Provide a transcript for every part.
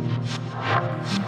Thank you.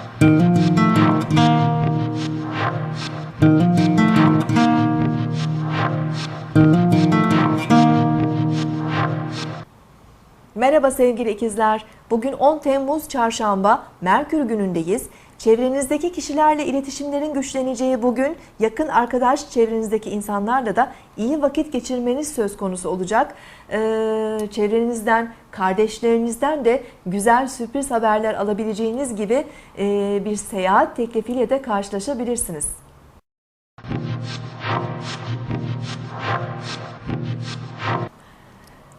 Merhaba sevgili ikizler. Bugün 10 Temmuz Çarşamba Merkür günündeyiz. Çevrenizdeki kişilerle iletişimlerin güçleneceği bugün yakın arkadaş çevrenizdeki insanlarla da iyi vakit geçirmeniz söz konusu olacak. Ee, çevrenizden, kardeşlerinizden de güzel sürpriz haberler alabileceğiniz gibi e, bir seyahat teklifiyle de karşılaşabilirsiniz.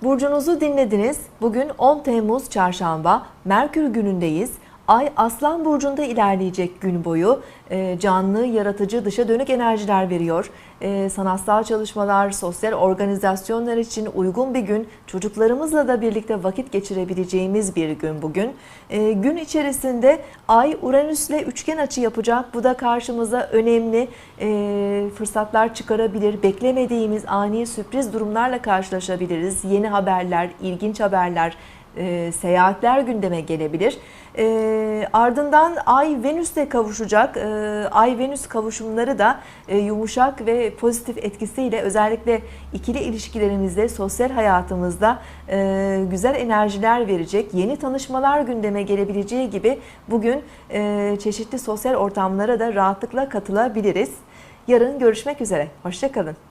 Burcunuzu dinlediniz. Bugün 10 Temmuz Çarşamba, Merkür günündeyiz. Ay Aslan Burcu'nda ilerleyecek gün boyu. Ee, canlı, yaratıcı, dışa dönük enerjiler veriyor. Ee, sanatsal çalışmalar, sosyal organizasyonlar için uygun bir gün. Çocuklarımızla da birlikte vakit geçirebileceğimiz bir gün bugün. Ee, gün içerisinde Ay Uranüs'le üçgen açı yapacak. Bu da karşımıza önemli e, fırsatlar çıkarabilir. Beklemediğimiz ani sürpriz durumlarla karşılaşabiliriz. Yeni haberler, ilginç haberler, e, seyahatler gündeme gelebilir. E, ardından Ay Venüs'le kavuşacak. E, Ay Venüs kavuşumları da e, yumuşak ve pozitif etkisiyle özellikle ikili ilişkilerimizde, sosyal hayatımızda e, güzel enerjiler verecek. Yeni tanışmalar gündeme gelebileceği gibi bugün e, çeşitli sosyal ortamlara da rahatlıkla katılabiliriz. Yarın görüşmek üzere. Hoşçakalın.